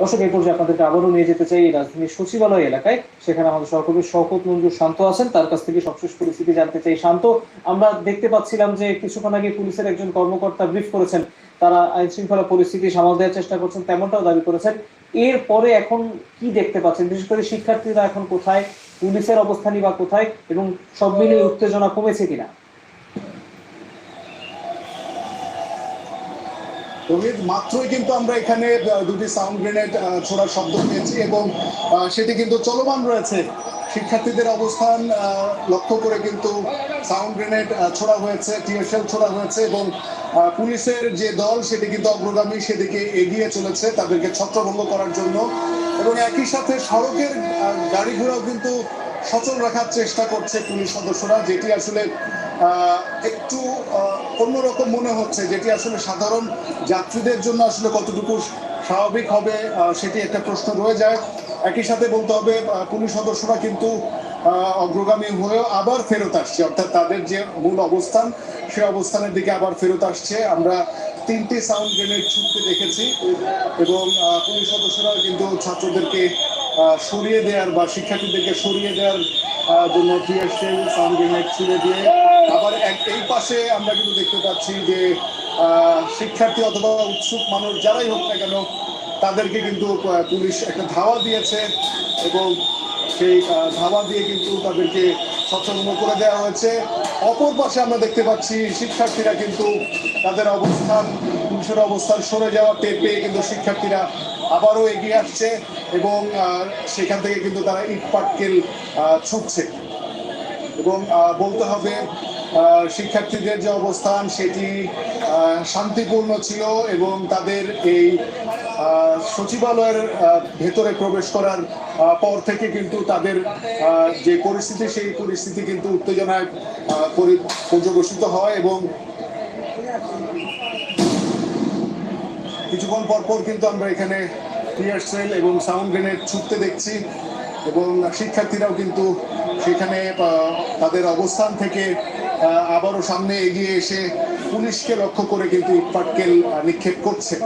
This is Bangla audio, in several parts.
দর্শক, এই পর্যায়ে আপনাদেরকে আবারও নিয়ে যেতে চাই রাজধানীর সচিবালয় এলাকায়। সেখানে আমাদের সহকর্মী শওকত মঞ্জুর শান্ত আছেন। তার কাছ থেকে সবশেষ পরিস্থিতি জানতে চাই শান্ত। আমরা দেখতে পাচ্ছিলাম যে কিছুক্ষণ আগে পুলিশের একজন কর্মকর্তা ব্রিফ করেছেন। তারা আইন শৃঙ্খলা পরিস্থিতি সামাল দেওয়ার চেষ্টা করছেন, তেমনটাও দাবি করেছেন। এরপরে এখন কি দেখতে পাচ্ছেন? বিশেষ করে শিক্ষার্থীরা এখন কোথায়? পুলিশের অবস্থানই বা কোথায়? এবং সব মিলিয়ে উত্তেজনা কমেছে কিনা? মাত্রই কিন্তু আমরা এখানে দুটি সাউন্ড গ্রেনেড ছোড়ার শব্দ পেয়েছি এবং সেটি কিন্তু চলমান রয়েছে। শিক্ষার্থীদের অবস্থান লক্ষ্য করে কিন্তু সাউন্ড গ্রেনেড ছোড়া হয়েছে টিয়ারশেল ছোড়া হয়েছে এবং পুলিশের যে দল, সেটি কিন্তু অগ্রগামী, সেদিকে এগিয়ে চলেছে তাদেরকে ছত্রভঙ্গ করার জন্য এবং একই সাথে সড়কের গাড়ি ঘোড়াও কিন্তু সচল রাখার চেষ্টা করছে পুলিশ সদস্যরা, যেটি আসলে একটু অন্যরকম মনে হচ্ছে যেটি আসলে সাধারণ যাত্রীদের জন্য আসলে কতটুকু স্বাভাবিক হবে সেটি একটা প্রশ্ন রয়ে যায়। একই সাথে বলতে হবে পুলিশ সদস্যরা কিন্তু অগ্রগামী হয়েও আবার ফেরত আসছে। অর্থাৎ তাদের যে মূল অবস্থান, সে অবস্থানের দিকে আবার ফেরত আসছে। আমরা তিনটি সাউন্ড গ্রেনেড ছুটতে দেখেছি এবং পুলিশ সদস্যরা কিন্তু ছাত্রদেরকে সরিয়ে দেওয়ার বা শিক্ষার্থীদেরকে সরিয়ে দেওয়ার জন্য টিয়ার গ্রেনেড ছুড়ে দিয়ে। আবার এক- এই পাশে আমরা কিন্তু দেখতে পাচ্ছি যে শিক্ষার্থী অথবা উৎসুক মানুষ যারাই হোক না কেন, তাদেরকে কিন্তু পুলিশ একটা ধাওয়া দিয়েছে এবং সেই ধাওয়া দিয়ে কিন্তু তাদেরকে সচেতন করে দেওয়া হয়েছে। অপর পাশে আমরা দেখতে পাচ্ছি শিক্ষার্থীরা কিন্তু তাদের অবস্থান, পুলিশের অবস্থান সরে যাওয়া টের পেয়ে কিন্তু শিক্ষার্থীরা আবারও এগিয়ে আসছে এবং সেখান থেকে কিন্তু তারা ইট পাটকেল ছুটছে। এবং বলতে হবে শিক্ষার্থীদের যে অবস্থান, সেটি শান্তিপূর্ণ ছিল এবং তাদের এই সচিবালয়ের ভেতরে প্রবেশ করার পর থেকে কিন্তু তাদের যে পরিস্থিতি, সেই পরিস্থিতি কিন্তু উত্তেজনায় পর্যবসিত হয় এবং কিছুক্ষণ পর পর কিন্তু আমরা এখানে টিয়ার সেল এবং সাউন্ড গ্রেনেড ছুটতে দেখছি এবং শিক্ষার্থীরাও কিন্তু সেখানে তাদের অবস্থান থেকে আবারও সামনে এগিয়ে এসে পুলিশকে লক্ষ্য করে কিন্তু ইটপাটকেল নিক্ষেপ করছে।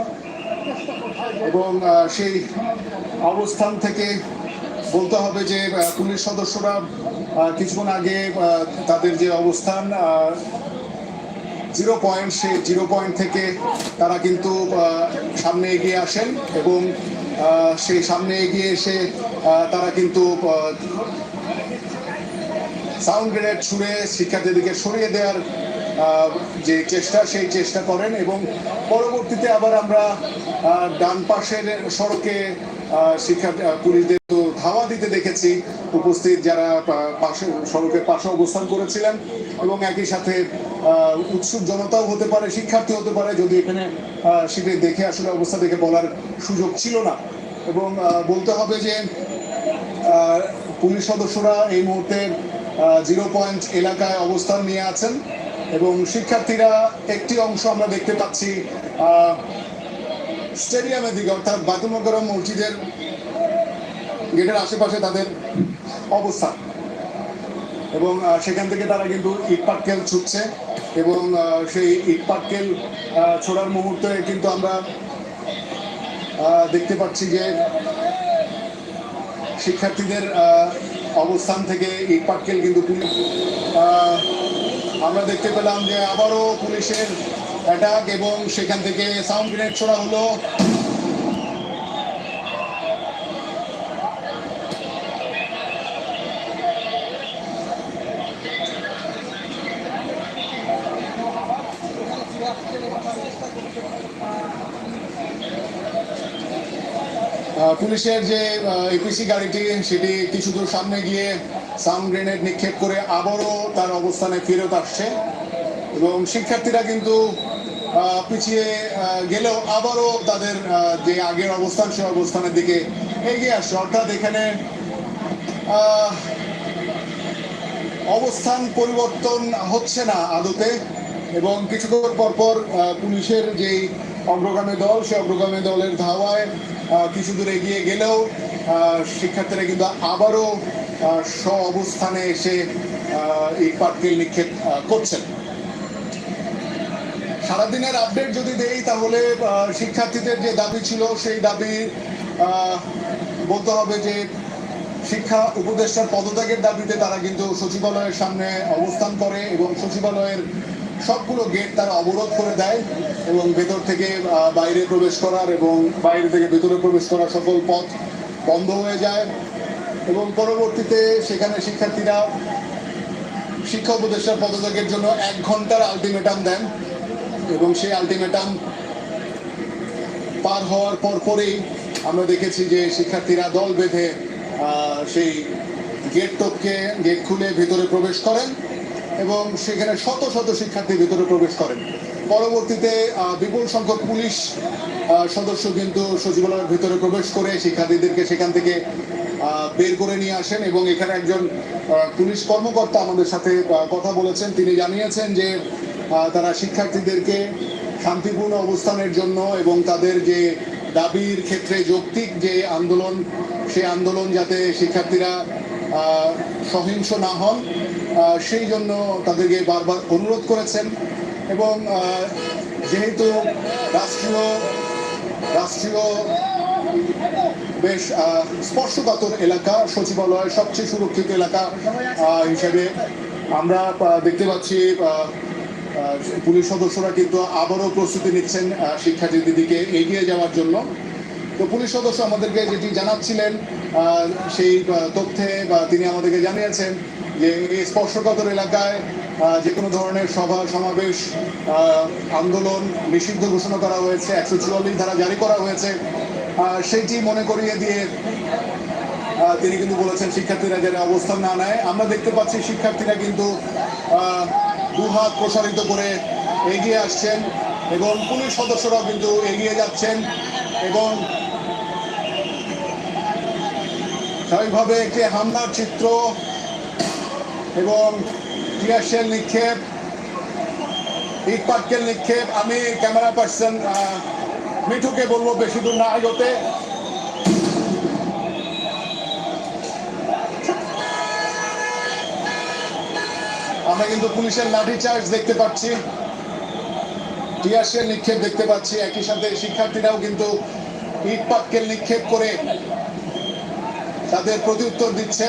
এবং সেই অবস্থান থেকে বলতে হবে যে পুলিশ সদস্যরা কিছুক্ষণ আগে তাদের যে অবস্থান জিরো পয়েন্ট সেই জিরো পয়েন্ট থেকে তারা কিন্তু সামনে এগিয়ে আসেন এবং সেই সামনে এগিয়ে এসে তারা কিন্তু সাউন্ড গ্রেনেড ছুড়ে শিক্ষার্থীদেরকে সরিয়ে দেওয়ার যে চেষ্টা, সেই চেষ্টা করেন এবং পরবর্তীতে আবার আমরা ডান পাশের সড়কে শিক্ষা পুলিশদের তো ধাওয়া দিতে দেখেছি। উপস্থিত যারা পাশে সড়কের পাশে অবস্থান করেছিলেন এবং একই সাথে উৎসুক জনতাও হতে পারে, শিক্ষার্থী হতে পারে, যদি এখানে সেটি দেখে আসলে অবস্থা দেখে বলার সুযোগ ছিল না। এবং বলতে হবে যে পুলিশ সদস্যরা এই মুহূর্তে জিরো পয়েন্ট এলাকায় অবস্থান নিয়ে আছেন এবং শিক্ষার্থীরা একটি অংশ আমরা দেখতে পাচ্ছি স্টেডিয়ামের দিকে অর্থাৎ বাতুমগরম মসজিদের গেটের আশেপাশে তাদের অবস্থান এবং সেখান থেকে তারা কিন্তু ইট পাটকেল ছুটছে এবং সেই ইট পাটকেল আহ, ছোড়ার মুহূর্তে কিন্তু আমরা দেখতে পাচ্ছি যে শিক্ষার্থীদের অবস্থান থেকে ইট পাটকেল কিন্তু আমরা দেখতে পেলাম যে আবারও পুলিশের অ্যাটাক এবং সেখান থেকে সাউন্ড গ্রেনেড ছোড়া হলো। পুলিশের যে এপিসি গাড়িটি, সেটি কিছু দূর সামনে গিয়ে সাউন্ড গ্রেনেড নিক্ষেপ করে আবারও তার অবস্থানে ফেরত আসছে। এবং শিক্ষার্থীরা কিন্তু পিছিয়ে গেলেও আবারও তাদের যে আগের অবস্থান সে অবস্থানের দিকে এগিয়ে আসছে। অর্থাৎ এখানে অবস্থান পরিবর্তন হচ্ছে না আদতে, এবং কিছুক্ষণ পরপর পুলিশের যেই অগ্রগামী দল, সেই অগ্রগামী দলের ধাওয়ায় কিছু দূর এগিয়ে গেলেও শিক্ষার্থীরা কিন্তু আবারও স্ব অবস্থানে এসে এই পাটকেল নিক্ষেপ করছেন। সারাদিনের আপডেট যদি দেই, তাহলে শিক্ষার্থীদের যে দাবি ছিল, সেই দাবি বলতে হবে যে শিক্ষা উপদেষ্টার পদত্যাগের দাবিতে তারা কিন্তু সচিবালয়ের সামনে অবস্থান করে এবং সচিবালয়ের সবগুলো গেট তারা অবরোধ করে দেয় এবং ভেতর থেকে বাইরে প্রবেশ করার এবং বাইরে থেকে ভেতরে প্রবেশ করার সকল পথ বন্ধ হয়ে যায় এবং পরবর্তীতে সেখানে শিক্ষার্থীরা শিক্ষা উপদেষ্টার পদত্যাগের জন্য এক ঘণ্টার আলটিমেটাম দেন। এবং সেই আলটিমেটাম পার হওয়ার পর পরেই আমরা দেখেছি যে শিক্ষার্থীরা দল বেঁধে সেই গেট গেট খুলে ভেতরে প্রবেশ করেন এবং সেখানে শত শত শিক্ষার্থী ভেতরে প্রবেশ করেন। পরবর্তীতে বিপুল সংখ্যক পুলিশ সদস্য কিন্তু সচিবালয়ের ভিতরে প্রবেশ করে শিক্ষার্থীদেরকে সেখান থেকে বের করে নিয়ে আসেন এবং এখানে একজন পুলিশ কর্মকর্তা আমাদের সাথে কথা বলেছেন। তিনি জানিয়েছেন যে তারা শিক্ষার্থীদেরকে শান্তিপূর্ণ অবস্থানের জন্য এবং তাদের যে দাবির ক্ষেত্রে যৌক্তিক যে আন্দোলন, সেই আন্দোলন যাতে শিক্ষার্থীরা সহিংস না হন সেই জন্য তাদেরকে বারবার অনুরোধ করেছেন এবং যেহেতু রাষ্ট্রীয় রাষ্ট্রীয় বেশ স্পর্শকাতর এলাকা সচিবালয় সবচেয়ে সুরক্ষিত এলাকা হিসেবে আমরা দেখতে পাচ্ছি পুলিশ সদস্যরা কিন্তু আবারও প্রস্তুতি নিচ্ছেন আহ, শিক্ষার্থীদের দিকে এগিয়ে যাওয়ার জন্য। তো পুলিশ সদস্য আমাদেরকে যেটি জানাচ্ছিলেন সেই তথ্যে বা তিনি আমাদেরকে জানিয়েছেন যে এই স্পর্শকাতর এলাকায় যে কোনো ধরনের সভা সমাবেশ আন্দোলন নিষিদ্ধ ঘোষণা করা হয়েছে একশো চুয়াল্লিশ ধারা জারি করা হয়েছে। সেইটি মনে করিয়ে দিয়ে তিনি কিন্তু বলেছেন শিক্ষার্থীরা যারা অবস্থান না নেয়। আমরা দেখতে পাচ্ছি শিক্ষার্থীরা কিন্তু দুহাত প্রসারিত করে এগিয়ে আসছেন এবং পুলিশ সদস্যরাও কিন্তু এগিয়ে যাচ্ছেন এবং স্বাভাবিকভাবে একটি হামলার চিত্র এবং টিয়ারশেল নিক্ষেপ, ইট নিক্ষেপ। আমি ক্যামেরা পার্সন মিঠুকে বলব বেশি দূর না এগোতে। আমরা কিন্তু পুলিশের লাঠি চার্জ দেখতে পাচ্ছি। টিয়ারশেল নিক্ষেপ দেখতে পাচ্ছি। একই সাথে শিক্ষার্থীরাও কিন্তু ইট নিক্ষেপ করে তাদের প্রত্যুত্তর দিচ্ছে।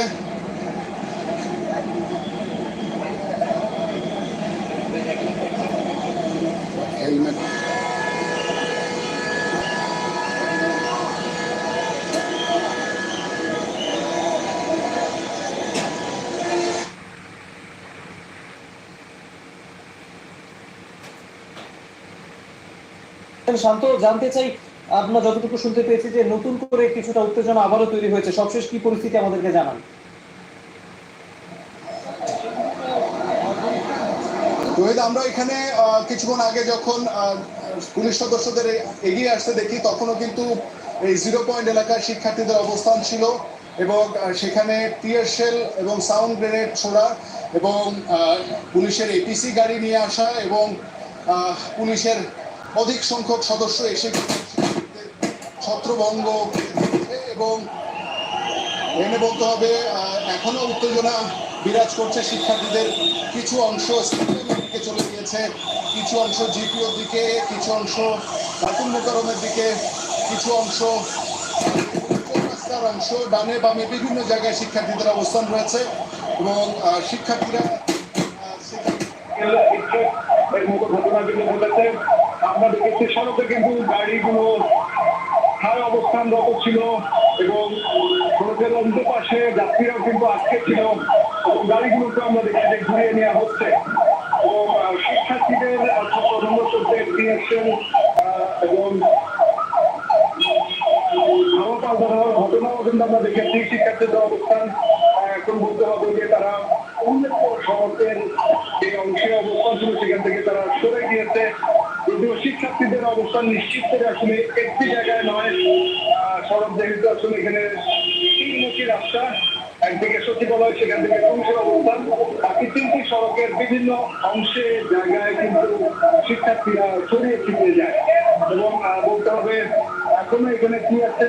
শান্ত, জানতে চাই আমরা যতটুকু শুনতে পেয়েছি যে নতুন করে কিছুটা উত্তেজনা আবারও তৈরি হয়েছে। সবশেষ কি পরিস্থিতি আমাদেরকে জানান। রোহিত, আমরা এখানে কিছুক্ষণ আগে যখন পুলিশ সদস্যদের এগিয়ে আসতে দেখি, তখনও কিন্তু এই জিরো পয়েন্ট এলাকার শিক্ষার্থীদের অবস্থান ছিল এবং সেখানে টিয়ার এবং সাউন্ড গ্রেনেড ছোড়া এবং পুলিশের এপিসি গাড়ি নিয়ে আসা এবং পুলিশের অধিক সংখ্যক সদস্য এসে ছত্রভঙ্গ এবং এনে বলতে হবে এখনও উত্তেজনা বিরাজ করছে শিক্ষার্থীদের। কিছু অংশ দিকে চলে গিয়েছে কিছু অংশ জিপিওর দিকে কিছু অংশ বাতুল মোকারমের দিকে কিছু অংশ চৌরাস্তার অংশ ডানে বামে বিভিন্ন জায়গায় শিক্ষার্থীদের অবস্থান রয়েছে এবং শিক্ষার্থীরা আহ, সেখানে এর মতো ঘটনা ঘটেছে আমরা দেখেছি সড়কে কিন্তু গাড়িগুলো স্থায়ী অবস্থানরত ছিল এবং সড়কের অন্ত পাশে যাত্রীরাও কিন্তু আটকে ছিল। গাড়িগুলোকে আমরা দেখি যে ঘুরিয়ে নেওয়া হচ্ছে। এবং শিক্ষার্থীদের করতে ডিএসএল এবং ঘটনাও কিন্তু আমরা দেখেছি। শিক্ষার্থীদের অবস্থান এখন বলতে হবে যে তারা উল্লেখ্য শহরের যে অংশে অবস্থান ছিল, সেখান থেকে তারা সরে গিয়েছে। যদিও শিক্ষার্থীদের অবস্থান নিশ্চিত করে আসলে একটি জায়গায় নয় সড়ক যেহেতু আসলে এখানে তিনমুখী রাস্তা, একদিকে সচিবালয়, সেখান থেকে পুলিশের অবস্থান। বাকি তিনটি সড়কের বিভিন্ন অংশে জায়গায় কিন্তু শিক্ষার্থীরা ছড়িয়ে ছিটিয়ে যায়। এবং বলতে হবে, এখনও এখানে কি আছে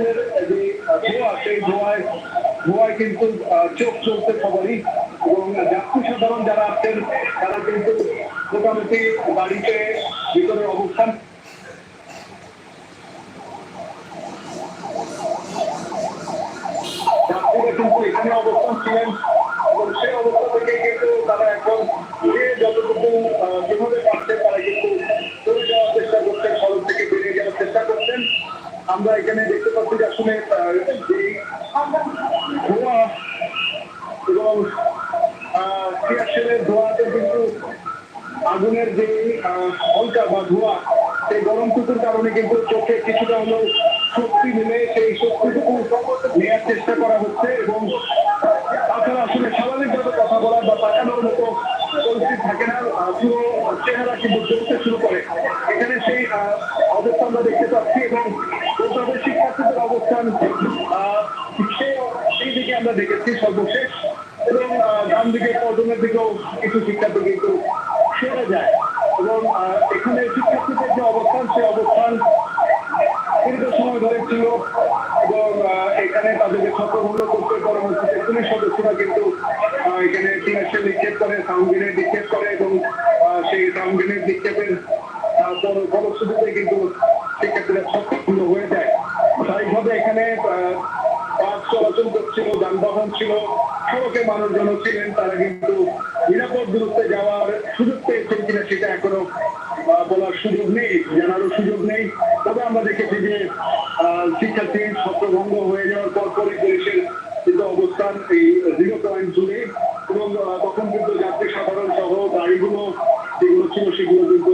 যে ধোঁয়া, সেই ধোঁয়ায় ধোঁয়ায় কিন্তু চোখ চলতে সবারই। এবং যাত্রী সাধারণ যারা আছেন, তারা কিন্তু মোটামুটি বাড়িতে ভিতরে অবস্থান। কিন্তু এখানে অবস্থান ছিলেন। এবং সেই অবস্থা থেকে কিন্তু তারা এখন যতটুকু যেভাবে পারছেন তারা কিন্তু চলে যাওয়ার চেষ্টা করছেন, সড়ক থেকে বেরিয়ে যাওয়ার চেষ্টা করছেন। আমরা এখানে দেখতে পাচ্ছি যে আসলে ধোঁয়া এবং টিয়ারশেলের ধোঁয়াতে কিন্তু আগুনের যে হালকা বা ধোঁয়া, সেই গরমটুকুর কারণে কিন্তু চোখে কিছুটা হলেও শক্তি মিলে সেই শক্তিটুকু নেওয়ার চেষ্টা করা হচ্ছে এবং তাছাড়া আসলে স্বাভাবিকভাবে কথা বলার বা তাকানোর মতো পরিস্থিতি থাকে না। পুরো চেহারা কিন্তু জ্বলতে শুরু করে। এখানে সেই অবস্থা আমরা দেখতে পাচ্ছি এবং হবে শিক্ষার্থীদের অবস্থান সেই দিকে আমরা দেখেছি সর্বশেষ। এবং ডান দিকে পল্টনের দিকেও কিছু শিক্ষার্থী কিন্তু সরে যায় এবং এখানে শিক্ষার্থীদের যে অবস্থান, সেই অবস্থান দীর্ঘ সময় ধরে ছিল এবং এখানে তাদেরকে ছত্রভঙ্গ করতে পরবর্তীতে পুলিশ সদস্যরা কিন্তু এখানে টিয়ারশেল নিক্ষেপ করে সাউন্ড নিক্ষেপ করে এবং সেই সাউন্ড গ্রেনেড নিক্ষেপের ফলশ্রুতিতে কিন্তু শিক্ষার্থীরা ছত্রভঙ্গ হয়ে যায় স্বাভাবিকভাবে এখানে আহ, বাস চলাচল করছিল যানবাহন ছিল। সড়কে মানুষজন ছিলেন, তারা কিন্তু নিরাপদ দূরত্বে যাওয়ার সুযোগ পেয়েছেন কিনা সেটা এখনও বলার সুযোগ নেই, জানারও সুযোগ নেই। তবে আমরা দেখেছি যে শিক্ষার্থী ছত্রভঙ্গ হয়ে যাওয়ার পর পরই পুলিশের কিন্তু অবস্থান এই জিরো পয়েন্ট জুড়ে এবং তখন কিন্তু যাত্রী সাধারণ সহ গাড়িগুলো যেগুলো ছিল সেগুলো কিন্তু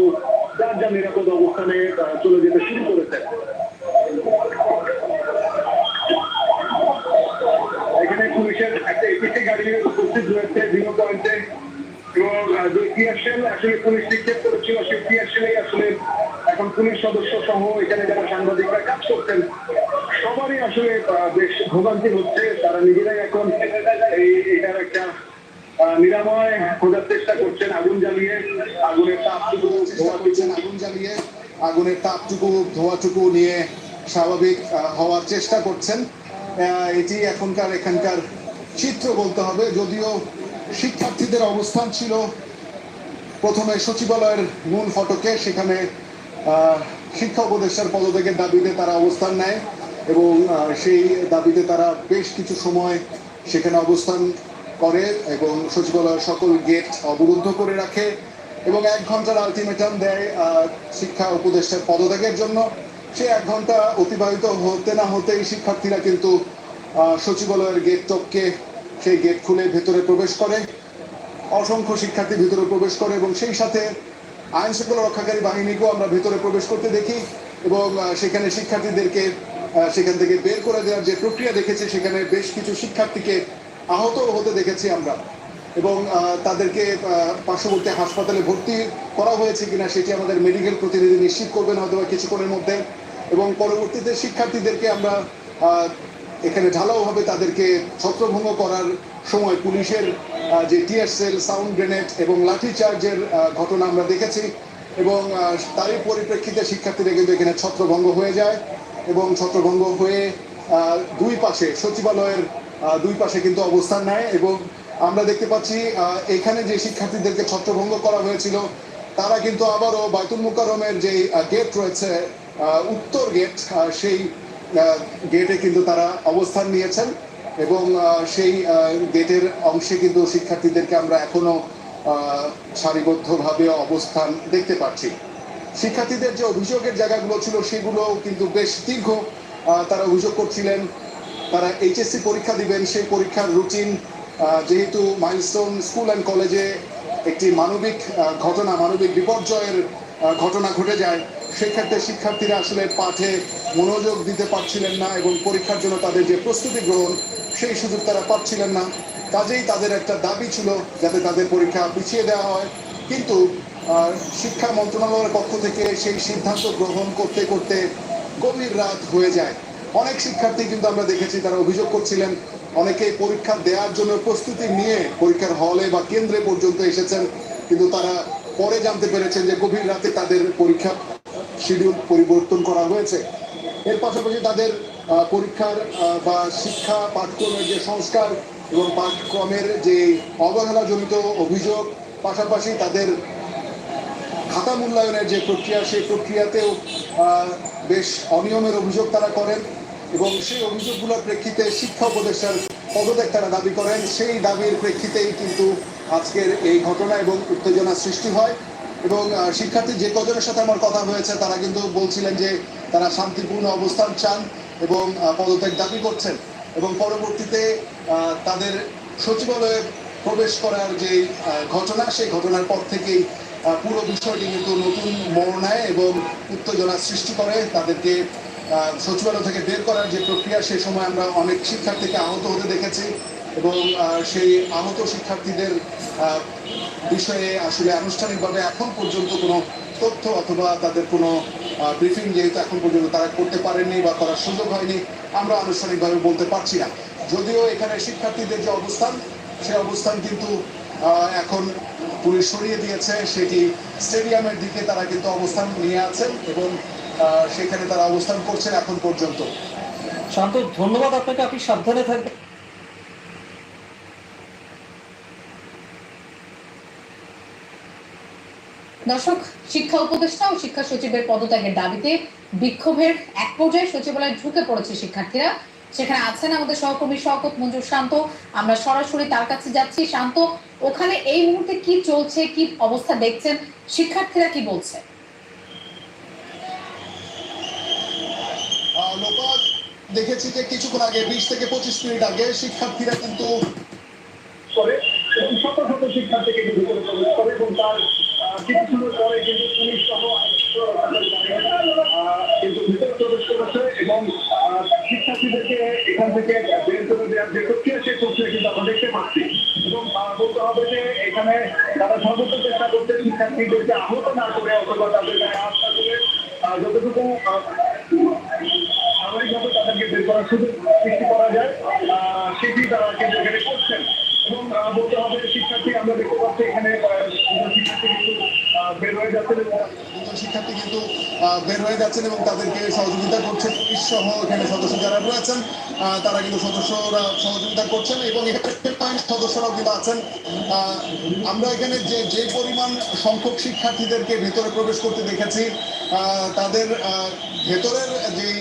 যার যার নিরাপদ অবস্থানে চলে যেতে শুরু করেছে এখানে পুলিশের একটা এপিসি গাড়ি উপস্থিত রয়েছে এবং যে আসলে পুলিশ করেছিল এখন পুলিশ সদস্য সহ এখানে যারা সাংবাদিকরা কাজ করছেন, সবারই আসলে বেশ ভোগান্তি হচ্ছে। তারা নিজেরাই এখন এই, এটার একটা নিরাময় খোঁজার চেষ্টা করছেন, আগুন জ্বালিয়ে, আগুনের তাপটুকু চেষ্টা করছেন আগুন জ্বালিয়ে, আগুনের তাপটুকু, ধোঁয়াটুকু নিয়ে স্বাভাবিক হওয়ার চেষ্টা করছেন। এটি এখনকার, এখানকার চিত্র বলতে হবে, যদিও শিক্ষার্থীদের অবস্থান ছিল। প্রথমে সচিবালয়ের মূল ফটকে, সেখানে শিক্ষা উপদেষ্টার পদত্যাগের দাবিতে তারা অবস্থান নেয় এবং সেই দাবিতে তারা বেশ কিছু সময় সেখানে অবস্থান করে এবং সচিবালয়ের সকল গেট অবরুদ্ধ করে রাখে এবং এক ঘণ্টার আলটিমেটাম দেয় শিক্ষা উপদেষ্টার পদত্যাগের জন্য। সে এক ঘণ্টা অতিবাহিত হতে না হতেই শিক্ষার্থীরা কিন্তু সচিবালয়ের গেট টপকে সেই গেট খুলে ভেতরে প্রবেশ করে। অসংখ্য শিক্ষার্থী ভিতরে প্রবেশ করে এবং সেই সাথে আইন শৃঙ্খলা রক্ষাকারী বাহিনীকেও আমরা ভেতরে প্রবেশ করতে দেখি এবং সেখানে শিক্ষার্থীদেরকে সেখান থেকে বের করে দেওয়ার যে প্রক্রিয়া দেখেছি, সেখানে বেশ কিছু শিক্ষার্থীকে আহত হতে দেখেছি আমরা এবং তাদেরকে পার্শ্ববর্তী হাসপাতালে ভর্তি করা হয়েছে কিনা সেটি আমাদের মেডিকেল প্রতিনিধি নিশ্চিত করবেন হয়তো কিছুক্ষণের মধ্যে এবং পরবর্তীতে শিক্ষার্থীদেরকে আমরা এখানে ঢালাওভাবে তাদেরকে ছত্রভঙ্গ করার সময় পুলিশের যে টিয়ার সেল, সাউন্ড গ্রেনেড এবং লাঠিচার্জের ঘটনা আমরা দেখেছি এবং তারই পরিপ্রেক্ষিতে শিক্ষার্থীরা কিন্তু এখানে ছত্রভঙ্গ হয়ে যায় এবং ছত্রভঙ্গ হয়ে দুই পাশে সচিবালয়ের দুই পাশে কিন্তু অবস্থান নেয় এবং আমরা দেখতে পাচ্ছি এখানে যে শিক্ষার্থীদেরকে ছত্রভঙ্গ করা হয়েছিল, তারা কিন্তু আবারও বাইতুল মুকাররমের যে গেট রয়েছে উত্তর গেট সেই গেটে কিন্তু তারা অবস্থান নিয়েছেন এবং সেই গেটের অংশে কিন্তু শিক্ষার্থীদেরকে আমরা এখনও সারিবদ্ধভাবে অবস্থান দেখতে পাচ্ছি। শিক্ষার্থীদের যে অভিযোগের জায়গাগুলো ছিল সেগুলো কিন্তু বেশ দীর্ঘ তারা অভিযোগ করছিলেন। তারা এইচএসসি পরীক্ষা দিবেন, সেই পরীক্ষার রুটিন যেহেতু মাইলস্টোন স্কুল অ্যান্ড কলেজে একটি মানবিক ঘটনা, মানবিক বিপর্যয়ের ঘটনা ঘটে যায় সেক্ষেত্রে শিক্ষার্থীরা আসলে পাঠে মনোযোগ দিতে পারছিলেন না এবং পরীক্ষার জন্য তাদের যে প্রস্তুতি গ্রহণ, সেই সুযোগ তারা পাচ্ছিলেন না। কাজেই তাদের একটা দাবি ছিল যাতে তাদের পরীক্ষা পিছিয়ে দেওয়া হয়। কিন্তু শিক্ষা মন্ত্রণালয়ের পক্ষ থেকে সেই সিদ্ধান্ত গ্রহণ করতে করতে গভীর রাত হয়ে যায়। অনেক শিক্ষার্থী কিন্তু আমরা দেখেছি তারা অভিযোগ করছিলেন অনেকেই পরীক্ষা দেওয়ার জন্য প্রস্তুতি নিয়ে পরীক্ষার হলে বা কেন্দ্রে পর্যন্ত এসেছেন, কিন্তু তারা পরে জানতে পেরেছেন যে গভীর রাতে তাদের পরীক্ষা শিডিউল পরিবর্তন করা হয়েছে। এর পাশাপাশি তাদের পরীক্ষার বা শিক্ষা পাঠ্যক্রমের যে সংস্কার এবং পাঠ্যক্রমের যে অবহেলাজনিত অভিযোগ, পাশাপাশি তাদের খাতা মূল্যায়নের যে প্রক্রিয়া, সেই প্রক্রিয়াতেও বেশ অনিয়মের অভিযোগ তারা করেন এবং সেই অভিযোগগুলোর প্রেক্ষিতে শিক্ষা উপদেষ্টার পদত্যাগ তারা দাবি করেন। সেই দাবির প্রেক্ষিতেই কিন্তু আজকের এই ঘটনা এবং উত্তেজনা সৃষ্টি হয়। এবং শিক্ষার্থী যে কজনের সাথে আমার কথা হয়েছে, তারা কিন্তু বলছিলেন যে তারা শান্তিপূর্ণ অবস্থান চান এবং পদত্যাগ দাবি করছেন এবং পরবর্তীতে তাদের সচিবালয়ে প্রবেশ করার যে ঘটনা, সেই ঘটনার পর থেকেই পুরো বিষয়টি কিন্তু নতুন মোড় নেয় এবং উত্তেজনা সৃষ্টি করে। তাদেরকে সচিবালয় থেকে বের করার যে প্রক্রিয়া, সে সময় আমরা অনেক শিক্ষার্থীকে আহত হতে দেখেছি। এবং সেই আহত শিক্ষার্থীদের বিষয়ে আসলে আনুষ্ঠানিকভাবে এখন পর্যন্ত কোনো তথ্য অথবা তাদের কোনো ব্রিফিং যেহেতু এখন পর্যন্ত তারা করতে পারেননি বা করার সুযোগ হয়নি, আমরা আনুষ্ঠানিকভাবে বলতে পারছি না। যদিও এখানে শিক্ষার্থীদের যে অবস্থান সেই অবস্থান কিন্তু এখন পুলিশ সরিয়ে দিয়েছে, সেটি স্টেডিয়ামের দিকে তারা কিন্তু অবস্থান নিয়ে আছেন এবং সেখানে তারা অবস্থান করছেন এখন পর্যন্ত। শান্ত, ধন্যবাদ আপনাকে, আপনি সাবধানে থাকবেন। দর্শক শিক্ষা উপদেষ্টা ও শিক্ষা সচিবের পদত্যাগের দাবিতে বিক্ষোভের এক পর্যায়ে সচিবালয়ে ঢুকে পড়েছে শিক্ষার্থীরা। সেখানে আছেন আমাদের সহকর্মী শওকত মঞ্জুর শান্ত। আমরা সরাসরি তার কাছে যাচ্ছি। শান্ত ওখানে এই মুহূর্তে কি চলছে কি অবস্থা দেখছেন? শিক্ষার্থীরা কি বলছে? দেখেছি যে কিছুক্ষণ আগে বিশ থেকে পঁচিশ মিনিট আগে শিক্ষার্থীরা কিন্তু শত শত শিক্ষার্থীকে কিন্তু প্রবেশ করে এবং তার আহ, পরে কিন্তু পুলিশ সহ কিন্তু ভিতরে প্রবেশ করেছে এবং শিক্ষার্থীদেরকে এখান থেকে দেওয়ার যে প্রক্রিয়া সেই প্রক্রিয়া কিন্তু বলতে হবে যে এখানে তারা চেষ্টা করছে আহত না করে তাদের গায়ে স্বাভাবিকভাবে তাদেরকে বের করার সুযোগ সৃষ্টি করা যায়। সেটি তারা কিন্তু এখানে করছেন। এবং বলতে হবে শিক্ষার্থী আমরা দেখতে পাচ্ছি এখানে কিন্তু বের হয়ে যাচ্ছেন এবং শিক্ষার্থী কিন্তু বের হয়ে যাচ্ছেন এবং তাদেরকে সহযোগিতা করছেন। পুলিশ সহ এখানে সদস্য যারা রয়েছেন তারা কিন্তু সদস্যরা সহযোগিতা করছেন এবং এখানে সদস্যরাও কিন্তু আছেন। আমরা এখানে যে যে পরিমাণ সংখ্যক শিক্ষার্থীদেরকে ভেতরে প্রবেশ করতে দেখেছি তাদের ভেতরের যেই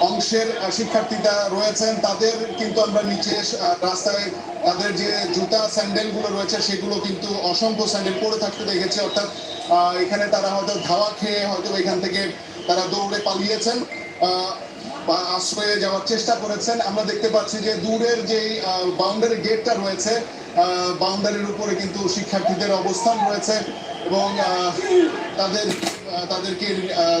অংশের শিক্ষার্থীরা রয়েছেন তাদের কিন্তু আমরা নিচে রাস্তায় তাদের যে জুতা স্যান্ডেলগুলো রয়েছে সেগুলো কিন্তু অসংখ্য স্যান্ডেল পরে থাকতে দেখেছি। অর্থাৎ এখানে তারা হয়তো ধাওয়া খেয়ে হয়তো এখান থেকে তারা দৌড়ে পালিয়েছেন বা আশ্রয়ে যাওয়ার চেষ্টা করেছেন। আমরা দেখতে পাচ্ছি যে দূরের যে বাউন্ডারি গেটটা রয়েছে বাউন্ডারির উপরে কিন্তু শিক্ষার্থীদের অবস্থান রয়েছে এবং তাদের তাদেরকে আহ,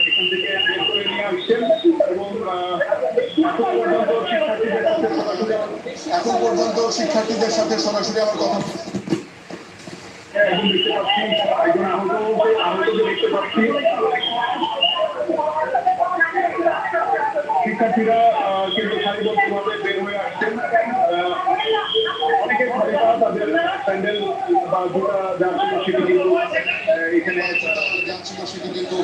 এখান থেকে বের করে নিয়ে আসছেন এবং এখন পর্যন্ত শিক্ষার্থীদের সাথে সরাসরি আমার এখন পর্যন্ত শিক্ষার্থীদের সাথে সরাসরি আমার কথা একজন দেখতে পাচ্ছি একজন আহত আহতকে দেখতে পাচ্ছি। শিক্ষার্থীরা তাদের স্যান্ডেল বা জুতা যা সেটি কিন্তু এখানে যা সেটি কিন্তু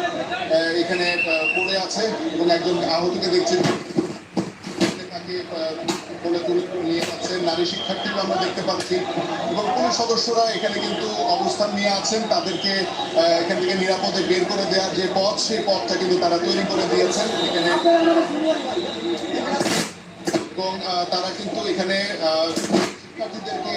এখানে পড়ে আছে এবং একজন আহতকে দেখছি তাকে আহ, তুলে নিয়ে যাচ্ছে নারী শিক্ষার্থীকে আমরা দেখতে পাচ্ছি এবং পুলিশ সদস্যরা এখানে কিন্তু অবস্থান নিয়ে আছেন। তাদেরকে এখান থেকে নিরাপদে বের করে দেওয়ার যে পথ সেই পথটা কিন্তু তারা তৈরি করে দিয়েছেন। এখানে এবং তারা কিন্তু এখানে শিক্ষার্থীদেরকে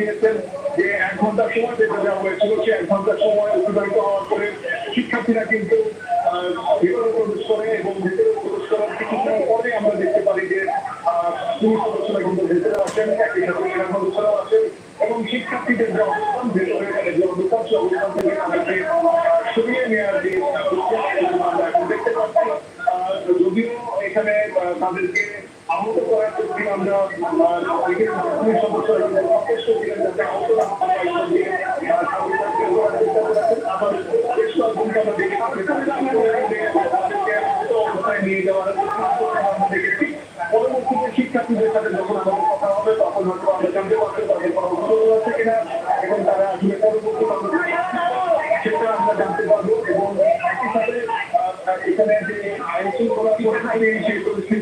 দিয়েছেন যে এক ঘণ্টা সময় যেটা দেওয়া হয়েছিল সে এক ঘণ্টার সময় অতিবাহিত হওয়ার পরে শিক্ষার্থীরা কিন্তু ভেতরে প্রবেশ করে এবং ভেতরে প্রবেশ করার কিছু সময় পরে আমরা দেখতে পারি যে দুই সদস্যরা কিন্তু ভেতরে আছেন একই সাথে সেনা সদস্যরাও আছেন এবং শিক্ষার্থীদের যে অবস্থান, ভেতরে যে অধিকাংশ অবস্থান থেকে আমাদেরকে সরিয়ে নেওয়ার যে আমরা এখন দেখতে পাচ্ছি। যদিও এখানে তাদেরকে আহত করা আমরা নিয়ে পারব সেটা আমরা জানতে পারব, এবং একই সাথে এখানে যে আইন শৃঙ্খলা পরিস্থিতি, সেই পরিস্থিতির কথা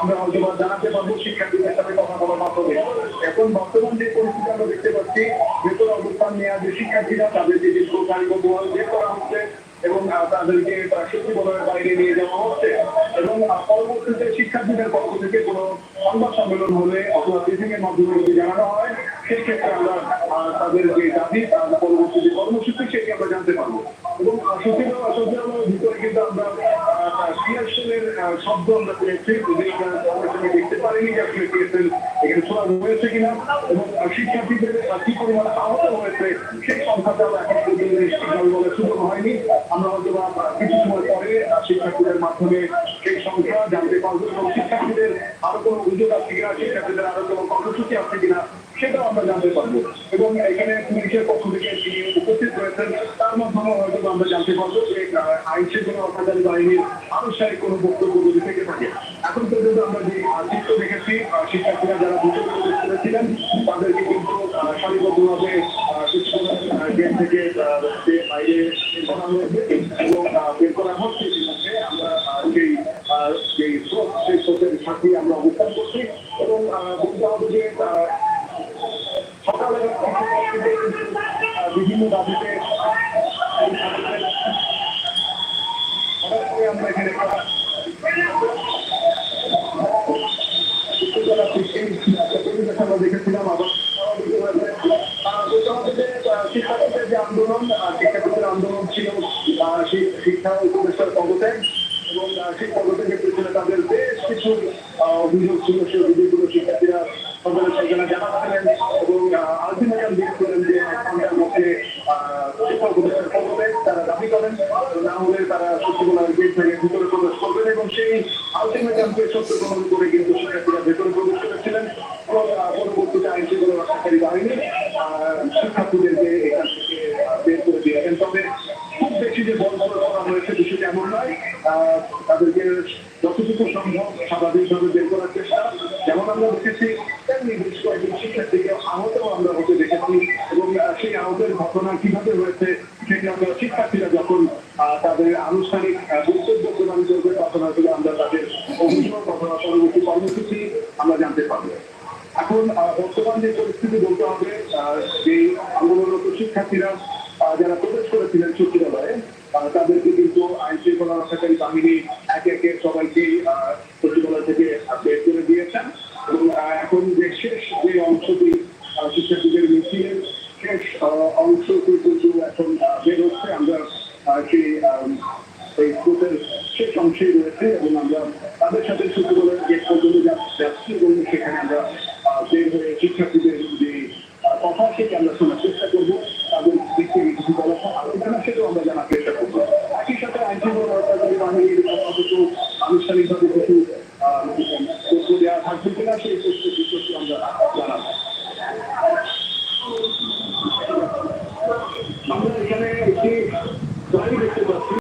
আমরা বা জানাতে পারব, শিক্ষার্থীদের সাথে কথা বলার মাধ্যমে। এখন বর্তমান যে পরিস্থিতি আমরা দেখতে পাচ্ছি, ভেতর অবস্থান নেওয়া যে শিক্ষার্থীরা তাদের যে দীর্ঘ কারিগর বের করা হচ্ছে এবং তাদেরকে সচিবালয়ের বাইরে নিয়ে যাওয়া হচ্ছে এবং পরবর্তীতে শিক্ষার্থীদের পক্ষ থেকে কোনো সংবাদ সম্মেলন হলে অথবা ব্রিফিং মাধ্যমে যদি জানানো হয় সেই ক্ষেত্রে আমরা তাদের যে দাবি পরবর্তী যে কর্মসূচি, সেটি আমরা জানতে পারব। এবং সচিবালয় সচিবালয়ের ভিতরে কিন্তু আমরা টিএসএলের শব্দ আমরা পেয়েছি দেখতে পারিনি যে আসলে টিএসএল এখানে ছোড়া হয়েছে কিনা, এবং শিক্ষার্থীদের কি পরিমাণ আহত হয়েছে, সেই সংখ্যাটাও এখন বলার সুযোগ হয়নি। আমরা হয়তো কিছু সময় পরে শিক্ষার্থীদের মাধ্যমে সেই সংখ্যা জানতে পারব, এবং শিক্ষার্থীদের আরও কোনো অভিযোগ আছে কিনা, শিক্ষার্থীদের আরও কোনো কর্মসূচি আছে কিনা, সেটাও আমরা জানতে পারব। এবং এখানে পুলিশের পক্ষ থেকে তার মাধ্যমে হয়তো আমরা জানতে পারব যে কোনো শিক্ষার্থীরা যারা এবং বের করা হচ্ছে আমরা সেই সেই স্রোতের সাথে আমরা অবস্থান করছি এবং বলতে হবে যে সকালে বিভিন্ন দাবিতে হঠাৎ করে আমরা এখানে একটা উত্তেজনা সৃষ্টি, একটা পরিবেশ আমরা দেখেছিলাম আবার আহ, বলতে হবে যে, আহ, শিক্ষার্থীদের যে আন্দোলন আহ, শিক্ষার্থীদের আন্দোলন ছিল আহ, শি- শিক্ষা এবং সেই দিয়েছিলেন যে এক ঘণ্টার তারা দাবি করেন না হলে তারা সত্যিগুলোর গেট থেকে ভিতরে প্রবেশ করবেন এবং সেই আলটিমেটামকে সত্য করে কিন্তু শিক্ষার্থীরা ভেতরে প্রবেশ করেছিলেন এবং আহ, পরবর্তীতে আইন শৃঙ্খলা রক্ষাকারী বাহিনী আহ, শিক্ষার্থীদেরকে এখান থেকে আহ, বের করে দিয়েছেন তবে খুব বেশি যে বড় বড় করা হয়েছে বিষয়টি এমন নয় আহ, তাদেরকে যতটুকু সম্ভব স্বাভাবিকভাবে বের করার চেষ্টা যেমন আমরা দেখেছি বেশ কয়েকজন শিক্ষার্থীকে আহত আমরা হতে দেখেছি এবং সেই আহতের ঘটনা কীভাবে হয়েছে সেটি আমরা শিক্ষার্থীরা যখন তাদের আনুষ্ঠানিক বক্তব্য প্রদান করবে, তখন আসলে আমরা তাদের অভিযোগ অথবা পরবর্তী কর্মসূচি আমরা জানতে পারব। এখন বর্তমান যে পরিস্থিতি বলতে হবে যে আন্দোলনরত শিক্ষার্থীরা আহ, যারা প্রবেশ করেছিলেন সচিবালয়ে আহ, তাদেরকে কিন্তু আইন শৃঙ্খলা রক্ষাকারী বাহিনী একে একে সবাইকে সচিবালয় থেকে বের করে দিয়েছেন এবং এখন যে শেষ যে অংশটি শিক্ষার্থীদের মিছিলের শেষ আহ, অংশ কিন্তু এখন বের হচ্ছে। আমরা সেই এই স্রোতের শেষ অংশেই রয়েছে এবং আমরা তাদের সাথে সচিবালয়ের গেট পর্যন্ত যাচ্ছি এবং সেখানে আমরা বের হয়ে শিক্ষার্থীদের যে কথা সেটি আমরা শোনার চেষ্টা করব। তাদের দিক থেকে কিছু বলা আলোচনা সেটাও আমরা জানার চেষ্টা করব একই সাথে আইন শৃঙ্খলা রক্ষাকারী বাহিনীর যথাযথ আনুষ্ঠানিকভাবে কিছু